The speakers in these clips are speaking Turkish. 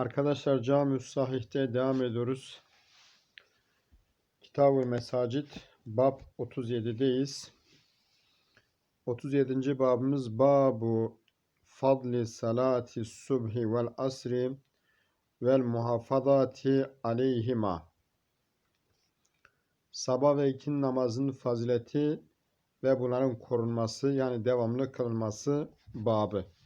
Arkadaşlar Cami-ü Sahih'te devam ediyoruz. Kitab-ı Mesacit Bab 37'deyiz. 37. babımız Babu Fadli Salati Subhi vel Asri vel Muhafazati Aleyhima Sabah ve ikindi namazının fazileti ve bunların korunması yani devamlı kılınması babı.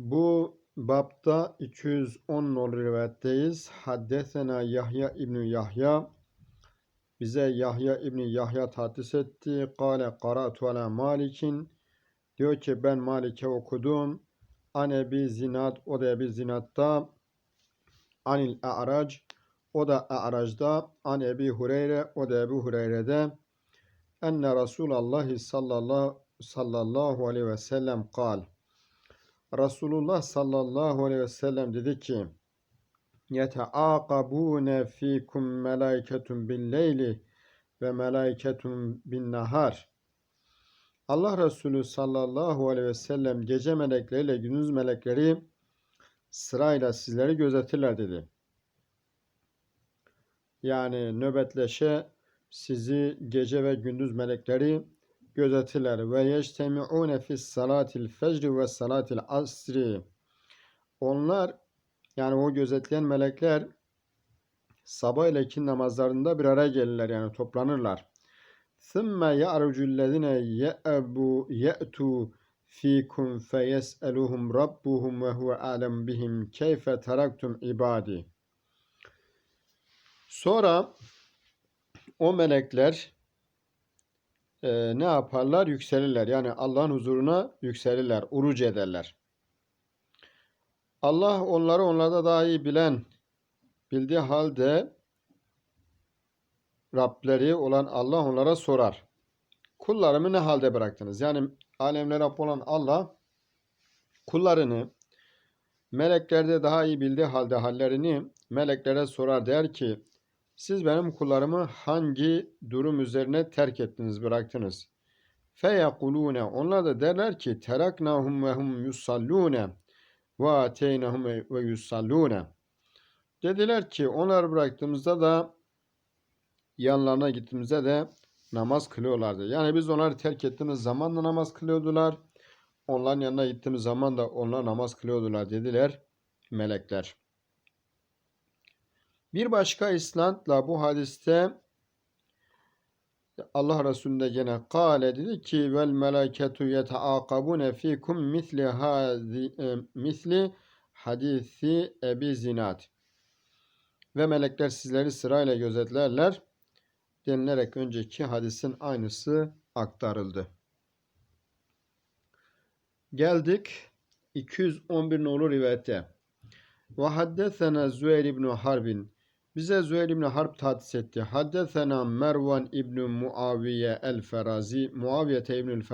Bu babda 210 nol rivayetteyiz. Haddesena Yahya İbni Yahya bize Yahya İbni Yahya tahsis etti. Kale qara'tu ala Malik'in diyor ki ben Malik'e okudum. An Ebi Zinad o da Ebi Zinad'da Anil A'rac o da A'rac'da An Ebi Hureyre o da Ebu Hureyre'de enne Resulallah sallallahu sallallahu aleyhi ve sellem kal Resulullah sallallahu aleyhi ve sellem dedi ki yeteaqabune fikum melaiketun bil leyli ve melaiketun bin Allah Resulü sallallahu aleyhi ve sellem gece melekleriyle gündüz melekleri sırayla sizleri gözetirler dedi. Yani nöbetleşe sizi gece ve gündüz melekleri gözetirler. Ve yeçtemi'une fis salatil fecri ve salatil asri. Onlar yani o gözetleyen melekler sabah ile ikindi namazlarında bir araya gelirler yani toplanırlar. ثُمَّ يَعْرُجُ الَّذِينَ يَأْبُوا يَأْتُوا فِيكُمْ فَيَسْأَلُهُمْ رَبُّهُمْ وَهُوَ أَعْلَمُ بِهِمْ كَيْفَ تَرَكْتُمْ ibadi. Sonra o melekler e, ne yaparlar? Yükselirler. Yani Allah'ın huzuruna yükselirler, uruc ederler. Allah onları onlarda daha iyi bilen, bildiği halde Rableri olan Allah onlara sorar. Kullarımı ne halde bıraktınız? Yani alemlere Rab olan Allah kullarını meleklerde daha iyi bildiği halde hallerini meleklere sorar der ki siz benim kullarımı hangi durum üzerine terk ettiniz, bıraktınız? Feyekulune onlar da derler ki teraknahum ve hum yusallune ve ateynahum ve yusallune. Dediler ki onları bıraktığımızda da yanlarına gittiğimizde de namaz kılıyorlardı. Yani biz onları terk ettiğimiz zaman da namaz kılıyordular. Onların yanına gittiğimiz zaman da onlar namaz kılıyordular dediler melekler. Bir başka isnatla bu hadiste Allah Resulü de gene kâle dedi ki vel melâketu yeteâkabune fîkum misli hâzi e, misli hadisi Ebi Zinat ve melekler sizleri sırayla gözetlerler denilerek önceki hadisin aynısı aktarıldı. Geldik 211 nolu rivayete. Ve haddesena Züheyr ibn Harbin bize Züheyr İbni Harp tahsis etti. Haddesena Mervan İbni Muaviye el-Ferazi, Muaviye İbni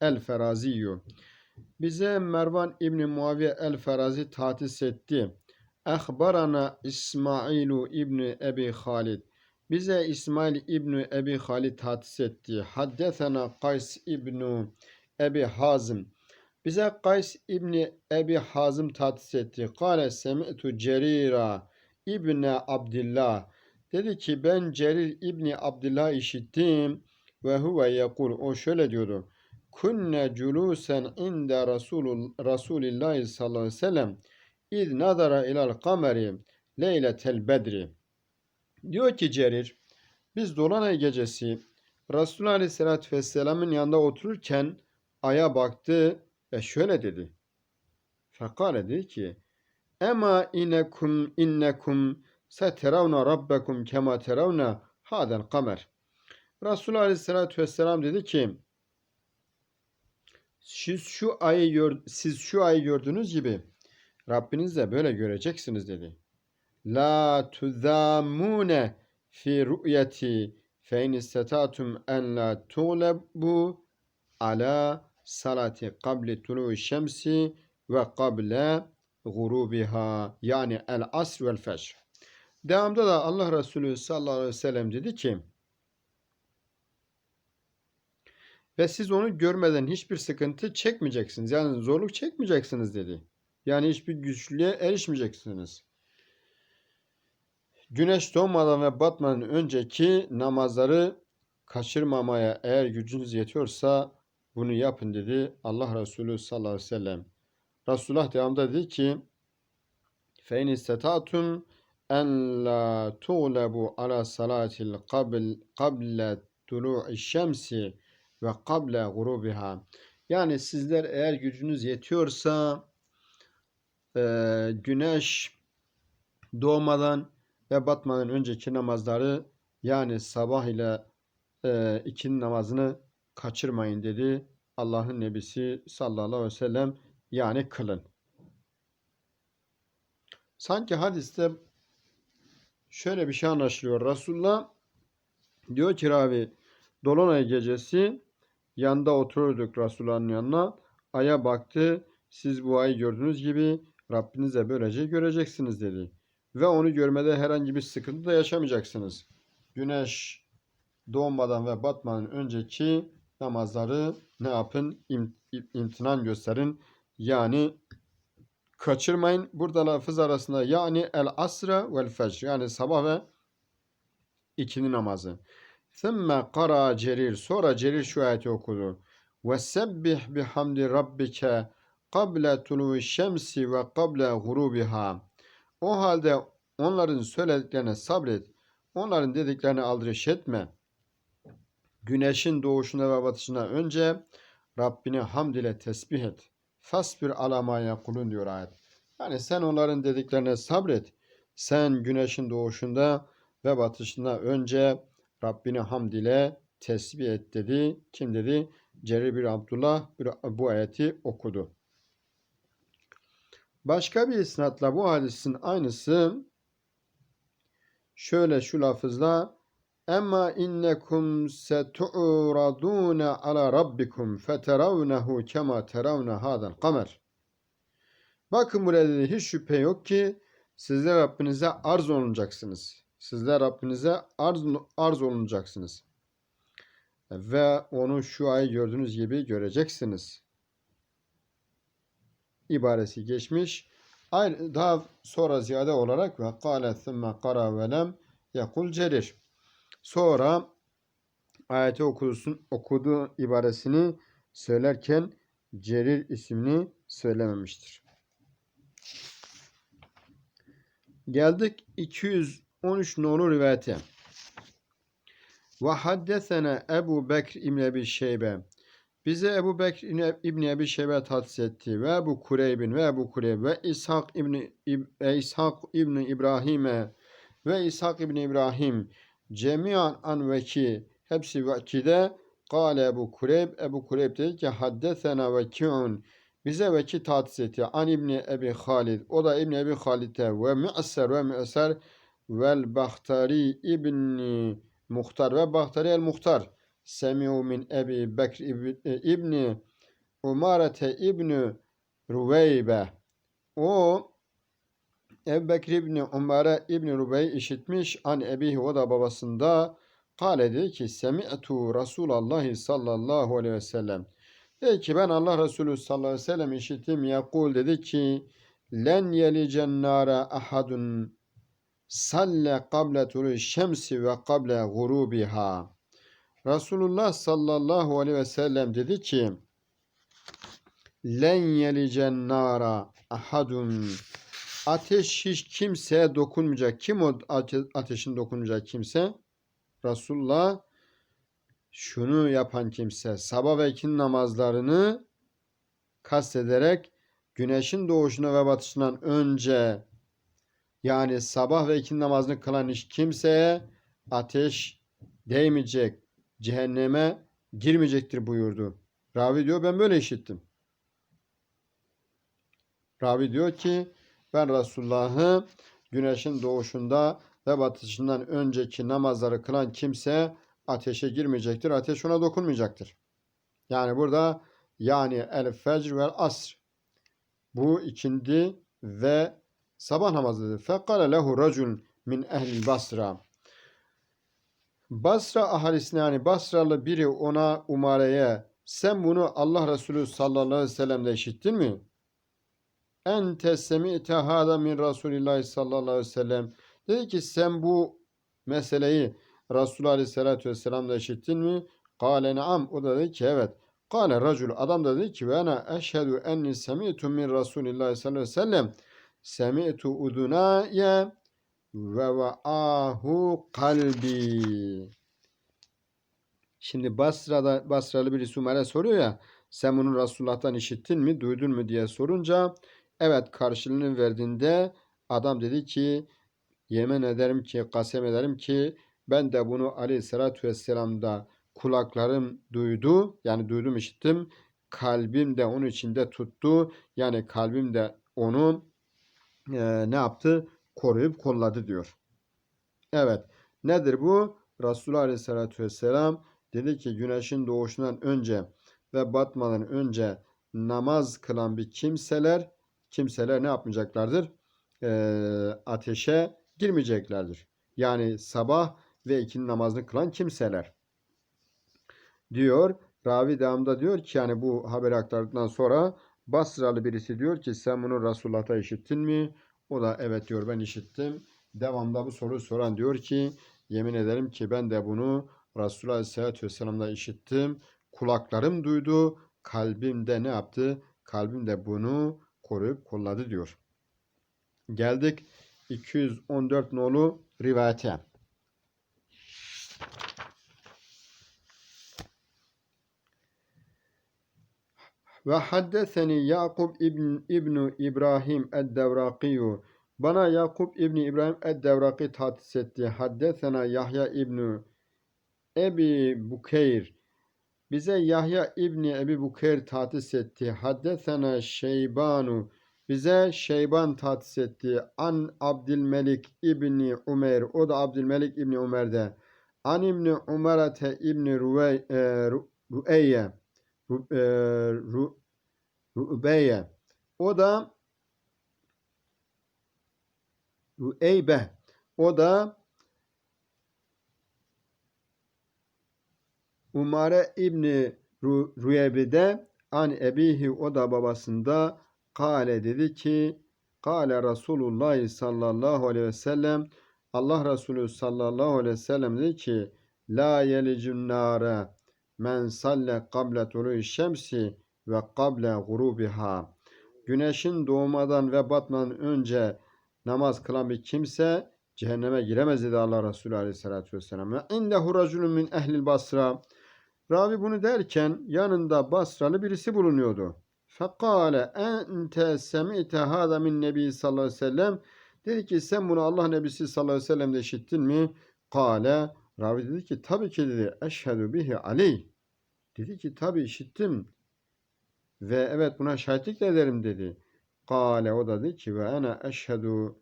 el-Feraziyyü. Bize Mervan İbni Muaviye el-Ferazi tahsis etti. Ehbarana İsmailu İbni Ebi Halid. Bize İsmail İbni Ebi Halid tahsis etti. Haddesena Kays İbni Ebi Hazım. Bize Kays İbni Ebi Hazım tahsis etti. Kale semi'tu cerira. İbni Abdillah dedi ki ben Cerir İbni Abdillah işittim ve huve yekul o şöyle diyordu. Kunne culusen inde Rasulul Resulillah sallallahu aleyhi ve sellem iz nazara ilal kameri leyletel bedri. Diyor ki Cerir biz Dolunay gecesi Resulullah Aleyhisselatü Vesselam'ın yanında otururken aya baktı ve şöyle dedi. Fekale dedi ki Ema inekum innekum seteravna rabbekum kema teravna hadel kamer. Resulullah Aleyhisselatü Vesselam dedi ki siz şu ayı gör, siz şu ayı gördüğünüz gibi Rabbiniz de böyle göreceksiniz dedi. La tuzamune fi ru'yeti fe in istatatum en la tuğlebu ala salati qabli tulu'i şemsi ve kable gurubiha yani el asr vel fecr. Devamda da Allah Resulü sallallahu aleyhi ve sellem dedi ki ve siz onu görmeden hiçbir sıkıntı çekmeyeceksiniz. Yani zorluk çekmeyeceksiniz dedi. Yani hiçbir güçlüğe erişmeyeceksiniz. Güneş doğmadan ve batmadan önceki namazları kaçırmamaya eğer gücünüz yetiyorsa bunu yapın dedi Allah Resulü sallallahu aleyhi ve sellem. Resulullah devamında dedi ki فَاِنْ اِسْتَتَعْتُمْ en la tuğlebu ala salatil qabl qable tulu'i şemsi ve kable gurubiha. Yani sizler eğer gücünüz yetiyorsa e, güneş doğmadan ve batmadan önceki namazları yani sabah ile e, ikindi namazını kaçırmayın dedi Allah'ın Nebisi sallallahu aleyhi ve sellem yani kılın. Sanki hadiste şöyle bir şey anlaşılıyor. Resulullah diyor ki Ravi Dolunay gecesi yanda otururduk Resulullah'ın yanına. Aya baktı. Siz bu ayı gördüğünüz gibi Rabbiniz de böylece göreceksiniz dedi. Ve onu görmede herhangi bir sıkıntı da yaşamayacaksınız. Güneş doğmadan ve batmadan önceki namazları ne yapın? İm, imtinan gösterin. Yani kaçırmayın. Burada lafız arasında yani el asra vel fecr yani sabah ve ikindi namazı. Thumma qara Cerir. Sonra Cerir şu ayeti okudu. Ve sebbih bihamdi rabbike kable tulu'i şemsi ve kable gurubiha. O halde onların söylediklerine sabret. Onların dediklerini aldırış etme. Güneşin doğuşuna ve batışına önce Rabbini hamd ile tesbih et. Fasbir alamaya kulun diyor ayet. Yani sen onların dediklerine sabret. Sen güneşin doğuşunda ve batışında önce Rabbini hamd ile tesbih et dedi. Kim dedi? Cerir bir Abdullah bu ayeti okudu. Başka bir isnatla bu hadisin aynısı şöyle şu lafızla Emma innekum setu'radun ala rabbikum feteravnehu kema teravne hadal kamer. Bakın burada hiç şüphe yok ki sizler Rabbinize arz olunacaksınız. Sizler Rabbinize arz, arz olunacaksınız. Ve onu şu ay gördüğünüz gibi göreceksiniz. İbaresi geçmiş. Daha sonra ziyade olarak ve kâle thumme kara ve lem yakul cerir. Sonra ayeti okudusun, okudu ibaresini söylerken Cerir ismini söylememiştir. Geldik 213 nolu rivayete. Ve haddesene Ebu Bekr İbni Ebi Şeybe. Bize Ebu Bekr İbni Ebi Şeybe tahsis etti. Ve Ebu Kureybin ve Ebu Kureyb ve İshak İbni, e, İshak İbni İbrahim'e ve İshak İbni İbrahim Cemiyan an veki hepsi vekide Kale Ebu Kureyb. Ebu Kureyb dedi ki haddesena veki'un bize veki tahsis etti. An İbni Ebi Halid. O da İbni Ebi Halid'e ve Mü'esser ve Mü'esser vel Bahtari İbni Muhtar. Ve Bahtari el Muhtar Semi'u min Ebi Bekr İbni Umarete İbni Ruveybe. O Ebu Bekir İbni Umare İbni Rubey işitmiş an ebihi o da babasında kale dedi ki semi'tu Resulallah sallallahu aleyhi ve sellem. Dedi ki ben Allah Resulü sallallahu aleyhi ve sellem işittim. Yakul dedi ki len yelicen nara ahadun salle kable tulu şemsi ve kable gurubiha Resulullah sallallahu aleyhi ve sellem dedi ki len yelicen nara ahadun ateş hiç kimseye dokunmayacak. Kim o ateşin dokunmayacak kimse? Resulullah şunu yapan kimse sabah ve ikindi namazlarını kastederek güneşin doğuşuna ve batışından önce yani sabah ve ikindi namazını kılan hiç kimseye ateş değmeyecek, cehenneme girmeyecektir buyurdu. Ravi diyor ben böyle işittim. Ravi diyor ki ben Resulullah'ı güneşin doğuşunda ve batışından önceki namazları kılan kimse ateşe girmeyecektir. Ateş ona dokunmayacaktır. Yani burada yani el fecr ve asr bu ikindi ve sabah namazıdır. Fekale lehu racul min ehli Basra. Basra ahalisine yani Basralı biri ona umareye sen bunu Allah Resulü sallallahu aleyhi ve sellem'de işittin mi? Ente semi'te hâda min Resulillah sallallahu aleyhi ve sellem. Dedi ki sen bu meseleyi Resulullah aleyhissalatü vesselam'da işittin mi? Kale naam. O da dedi ki evet. Kale racul. Adam da dedi ki ve ana eşhedü enni semi'tu min Resulillah sallallahu aleyhi ve sellem. Semi'tu udunaye ve va'ahu kalbi. Şimdi Basra'da Basralı birisi Umer'e soruyor ya sen bunu Resulullah'tan işittin mi, duydun mu diye sorunca evet karşılığını verdiğinde adam dedi ki yemin ederim ki, kasem ederim ki ben de bunu aleyhissalatü vesselam'da kulaklarım duydu. Yani duydum işittim. Kalbim de onun içinde tuttu. Yani kalbim de onu e, ne yaptı? Koruyup kolladı diyor. Evet. Nedir bu? Resulullah aleyhissalatü vesselam dedi ki güneşin doğuşundan önce ve batmadan önce namaz kılan bir kimseler kimseler ne yapmayacaklardır? E, ateşe girmeyeceklerdir. Yani sabah ve ikindi namazını kılan kimseler. Diyor. Ravi devamında diyor ki yani bu haberi aktardıktan sonra Basralı birisi diyor ki sen bunu Resulullah'ta işittin mi? O da evet diyor ben işittim. Devamında bu soruyu soran diyor ki yemin ederim ki ben de bunu Resulullah Aleyhisselatü Vesselam'da işittim. Kulaklarım duydu. Kalbim de ne yaptı? Kalbim de bunu koruyup kolladı diyor. Geldik 214 nolu rivayete. Ve haddeseni Yakub ibn İbnu İbrahim ed-Devrakiyu. Bana Yakub İbni İbrahim ed-Devraki tahsis etti. Haddesena Yahya İbnu Ebi Bukeyr. Bize Yahya İbni Ebi Bukeyr tahsis etti. Haddesena Şeybanu. Bize Şeyban tahsis etti. An Abdülmelik İbni Umer. O da Abdülmelik İbni Umer'de. An İbni Umerate İbni Rüvey, e, Rüeyye. E. O da Rüeybe. O da Umare İbni Rüyebi'de an ebihi o da babasında kale dedi ki kale Resulullah sallallahu aleyhi ve sellem Allah Resulü sallallahu aleyhi ve sellem dedi ki la yelicun nare men salle kable tulu'i şemsi ve kable gurubiha. Güneşin doğmadan ve batmadan önce namaz kılan bir kimse cehenneme giremez dedi Allah Resulü Aleyhisselatü Vesselam. Ve indehu raculun min ehlil basra. Ravi bunu derken yanında Basralı birisi bulunuyordu. Fekale ente semi'te hâzâ min nebi sallallahu aleyhi ve sellem. Dedi ki sen bunu Allah Nebisi sallallahu aleyhi ve sellem'de işittin mi? Kale Ravi dedi ki tabii ki dedi eşhedü bihi aleyh. Dedi ki tabii işittim. Ve evet buna şahitlik de ederim dedi. Kale o da dedi ki ve ana eşhedü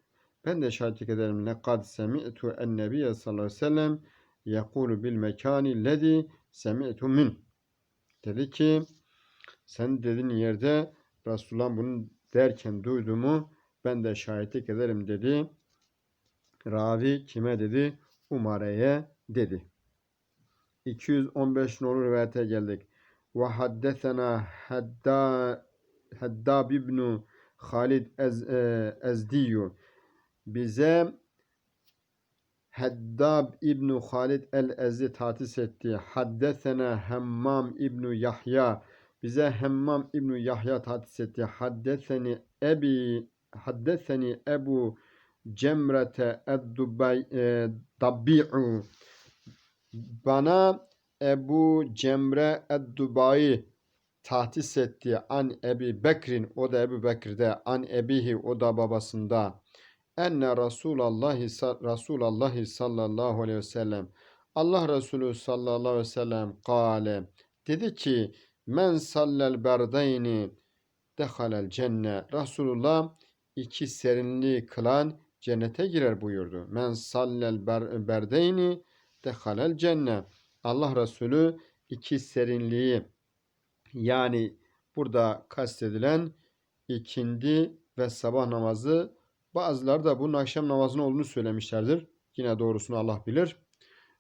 ben de şahitlik ederim. Lekad semi'tu en nebiye sallallahu aleyhi ve sellem yekulu bil mekani lezi semi'tu min. Dedi ki sen dediğin yerde Resulullah bunu derken duyduğumu ben de şahitlik ederim dedi. Ravi kime dedi? Umare'ye dedi. 215 nolu rivayete geldik. Ve haddesena Hadda Haddab ibn Halid e, Ezdiyu bize Haddab İbn Halid el-Ezdi tahsis etti. Haddesena Hemmam İbn Yahya bize Hemmam İbn Yahya tahsis etti. Haddeseni Ebi Haddeseni Ebu Cemrete ed-Dabbi'u bana Ebu Cemre ed-Dubai tahsis etti. An Ebi Bekrin o da Ebu Bekir'de an Ebihi o da babasında enne Resulallah Resulallah sallallahu aleyhi ve sellem Allah Resulü sallallahu aleyhi ve sellem kâle dedi ki Men sallel berdeyni dehalel cenne. Resulullah iki serinliği kılan cennete girer buyurdu. Men sallel ber, berdeyni dehalel cenne. Allah Resulü iki serinliği yani burada kastedilen ikindi ve sabah namazı bazıları da bunun akşam namazının olduğunu söylemişlerdir. Yine doğrusunu Allah bilir.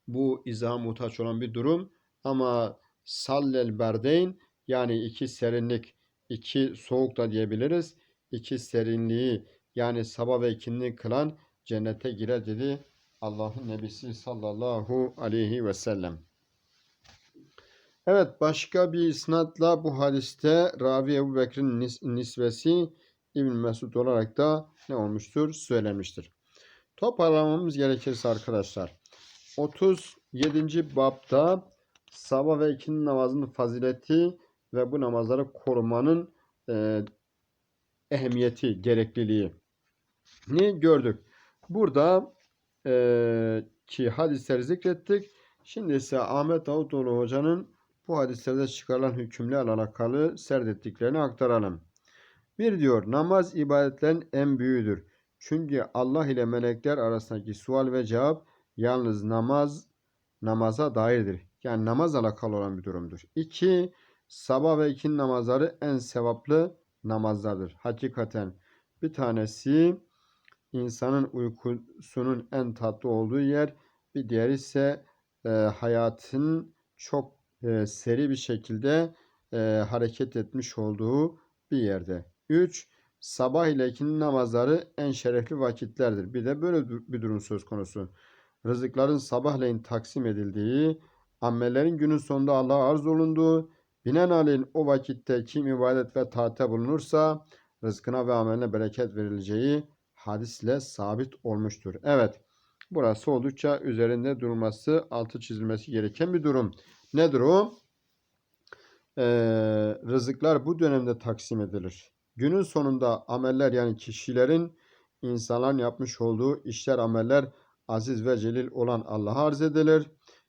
Bu izaha muhtaç olan bir durum ama sallel berdeyn yani iki serinlik, iki soğuk da diyebiliriz. İki serinliği yani sabah ve ikindi kılan cennete girer dedi Allah'ın Nebisi sallallahu aleyhi ve sellem. Evet başka bir isnatla bu hadiste Ravi Ebu Bekir'in nis- nisvesi İbn Mesud olarak da ne olmuştur? Söylenmiştir. Toparlamamız gerekirse arkadaşlar 37. babda sabah ve ikindi namazının fazileti ve bu namazları korumanın e, ehemmiyeti, gerekliliği ni gördük. Burada e, ki hadisleri zikrettik. Şimdi ise Ahmet Davutoğlu Hoca'nın bu hadislerde çıkarılan hükümlerle alakalı serdettiklerini aktaralım. Bir diyor namaz ibadetlerin en büyüğüdür. Çünkü Allah ile melekler arasındaki sual ve cevap yalnız namaz namaza dairdir. Yani namaz alakalı olan bir durumdur. İki, sabah ve ikindi namazları en sevaplı namazlardır. Hakikaten bir tanesi insanın uykusunun en tatlı olduğu yer, bir diğeri ise e, hayatın çok e, seri bir şekilde e, hareket etmiş olduğu bir yerde. 3. Sabah ile ikindi namazları en şerefli vakitlerdir. Bir de böyle bir durum söz konusu. Rızıkların sabahleyin taksim edildiği, amellerin günün sonunda Allah'a arz olunduğu, binaenaleyh o vakitte kim ibadet ve taate bulunursa rızkına ve ameline bereket verileceği hadisle sabit olmuştur. Evet, burası oldukça üzerinde durulması, altı çizilmesi gereken bir durum. Nedir o? Ee, rızıklar bu dönemde taksim edilir. Günün sonunda ameller yani kişilerin insanların yapmış olduğu işler ameller aziz ve celil olan Allah'a arz edilir.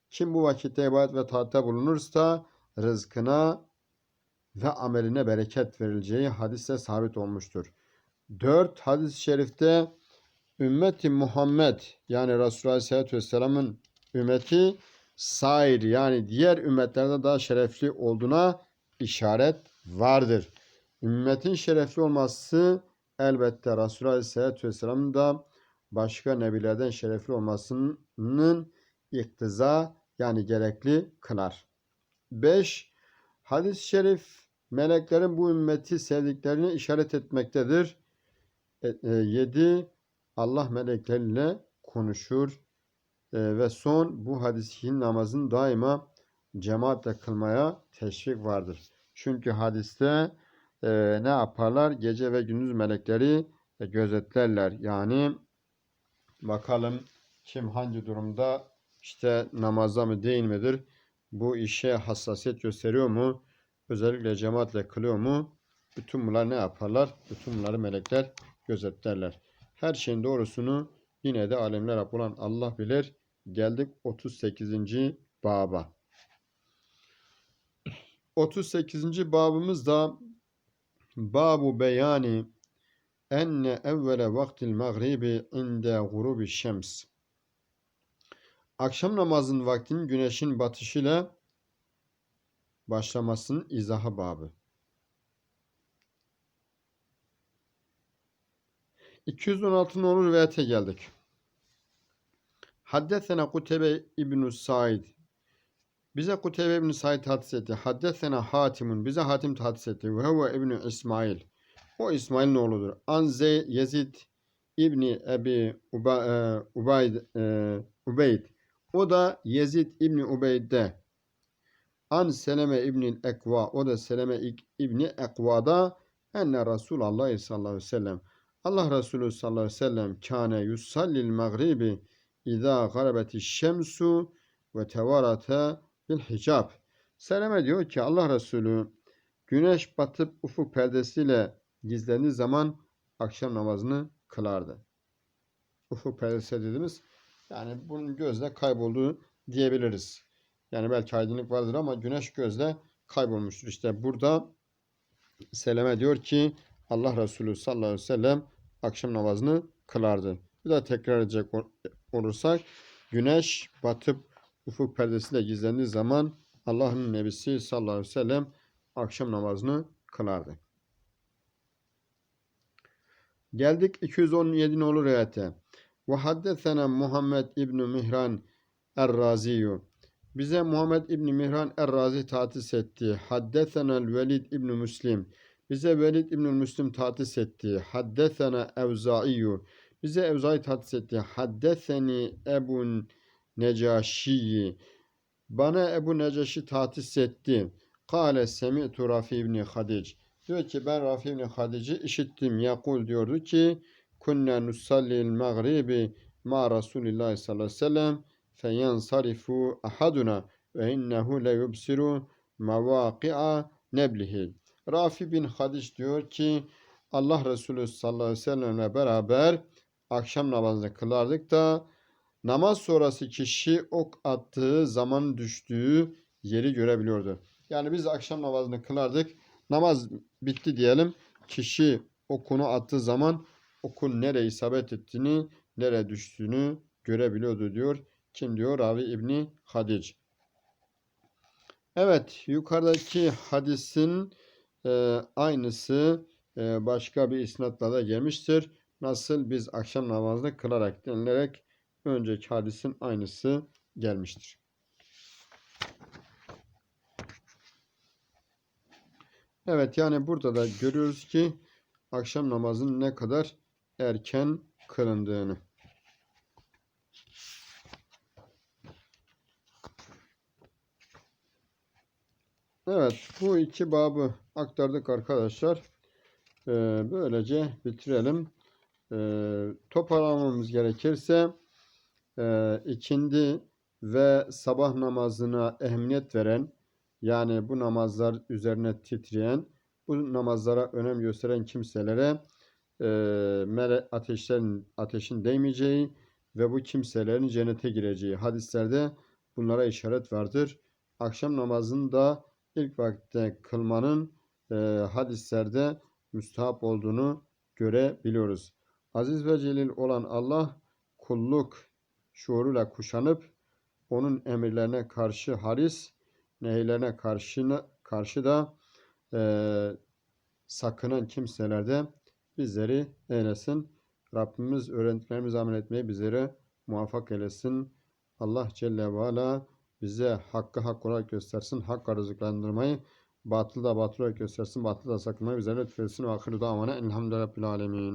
Kim bu vakitte ibadet ve taatte bulunursa rızkına ve ameline bereket verileceği hadiste sabit olmuştur. 4. Hadis-i şerifte ümmeti Muhammed yani Resulullah Aleyhisselatü Vesselam'ın ümmeti sair yani diğer ümmetlerde daha şerefli olduğuna işaret vardır. Ümmetin şerefli olması elbette Resulullah Aleyhisselatü Vesselam'ın da başka nebilerden şerefli olmasının iktiza yani gerekli kılar. 5. Hadis-i şerif meleklerin bu ümmeti sevdiklerini işaret etmektedir. 7. Allah melekleriyle konuşur. E, ve son bu hadisin namazın daima cemaatle kılmaya teşvik vardır. Çünkü hadiste e, ne yaparlar? Gece ve gündüz melekleri e, gözetlerler. Yani bakalım kim hangi durumda işte namaza mı değil midir? Bu işe hassasiyet gösteriyor mu? Özellikle cemaatle kılıyor mu? Bütün bunlar ne yaparlar? Bütün bunları melekler gözetlerler. Her şeyin doğrusunu yine de alemler olan Allah bilir. Geldik 38. baba. 38. babımız da Babu beyani enne evvele vaktil mağribi inde gurubi şems. Akşam namazın vaktinin güneşin batışıyla başlamasının izahı babı. 216 nolu rivayete geldik. Haddesena Kutebe İbn Said. Bize Kutebe İbn Said hadis etti. Haddesena Hatimun. Bize Hatim hadis etti. Ve huve İbn İsmail. O İsmail'in oğludur. An Zey Yezid İbni Ebi Uba, e, Ubayd, e, Ubeyd. O da Yezid İbni Ubeyd'de. An Seleme İbni Ekva. O da Seleme İbni Ekva'da enne Resulullah sallallahu aleyhi ve sellem. Allah Resulü sallallahu aleyhi ve sellem kâne yusallil mağribi İzâ garabeti şemsu ve tevarate bil hicab. Seleme diyor ki Allah Resulü güneş batıp ufuk perdesiyle gizlendiği zaman akşam namazını kılardı. Ufuk perdesi dediğimiz yani bunun gözle kaybolduğu diyebiliriz. Yani belki aydınlık vardır ama güneş gözle kaybolmuştur. İşte burada Seleme diyor ki Allah Resulü sallallahu aleyhi ve sellem akşam namazını kılardı. Bir daha tekrar edecek ol- olursak güneş batıp ufuk perdesiyle gizlendiği zaman Allah'ın Nebisi sallallahu aleyhi ve sellem akşam namazını kılardı. Geldik 217 nolu rivayete. Ve haddesena Muhammed İbni Mihran Er-Raziyu. Bize Muhammed İbni Mihran Er-Razi tahsis etti. Haddesena Velid İbni Müslim. Bize Velid İbni Müslim tahsis etti. Haddesena Evzaiyu. Bize Evzai tahsis etti. Haddeseni Ebu Necaşiyi. Bana Ebu Necaşi tahsis etti. Kale semi'tu Rafi İbni Hadic. Diyor ki ben Rafi İbni Hadic'i işittim. Yakul diyordu ki kunna nusallil mağribi ma Resulillah sallallahu aleyhi ve sellem feyansarifu ahaduna ve innehu le yubsiru mavaki'a neblihi. Rafi bin Hadic diyor ki Allah Resulü sallallahu aleyhi ve sellemle beraber akşam namazını kılardık da namaz sonrası kişi ok attığı zaman düştüğü yeri görebiliyordu. Yani biz akşam namazını kılardık. Namaz bitti diyelim. Kişi okunu attığı zaman okun nereye isabet ettiğini, nereye düştüğünü görebiliyordu diyor. Kim diyor? Ravi İbni Hadic. Evet, yukarıdaki hadisin e, aynısı e, başka bir isnatla da gelmiştir. Nasıl biz akşam namazını kılarak denilerek önceki hadisin aynısı gelmiştir. Evet yani burada da görüyoruz ki akşam namazının ne kadar erken kılındığını. Evet bu iki babı aktardık arkadaşlar. Ee, böylece bitirelim. Ee, toparlamamız gerekirse e, ikindi ve sabah namazına ehemmiyet veren yani bu namazlar üzerine titreyen, bu namazlara önem gösteren kimselere e, ateşlerin ateşin değmeyeceği ve bu kimselerin cennete gireceği hadislerde bunlara işaret vardır. Akşam namazını da ilk vakitte kılmanın e, hadislerde müstahap olduğunu görebiliyoruz. Aziz ve celil olan Allah kulluk şuuruyla kuşanıp onun emirlerine karşı haris, nehirlerine karşı, karşı da e, sakınan kimselerde bizleri eylesin. Rabbimiz öğrendiklerimizi amel etmeyi bizlere muvaffak eylesin. Allah Celle ve Ala bize hakkı hak olarak göstersin. Hak rızıklandırmayı, batılı da batıl olarak göstersin. Batılı da sakınmayı bizlere lütfetsin. Ve ahiru davana elhamdülillahi alemin.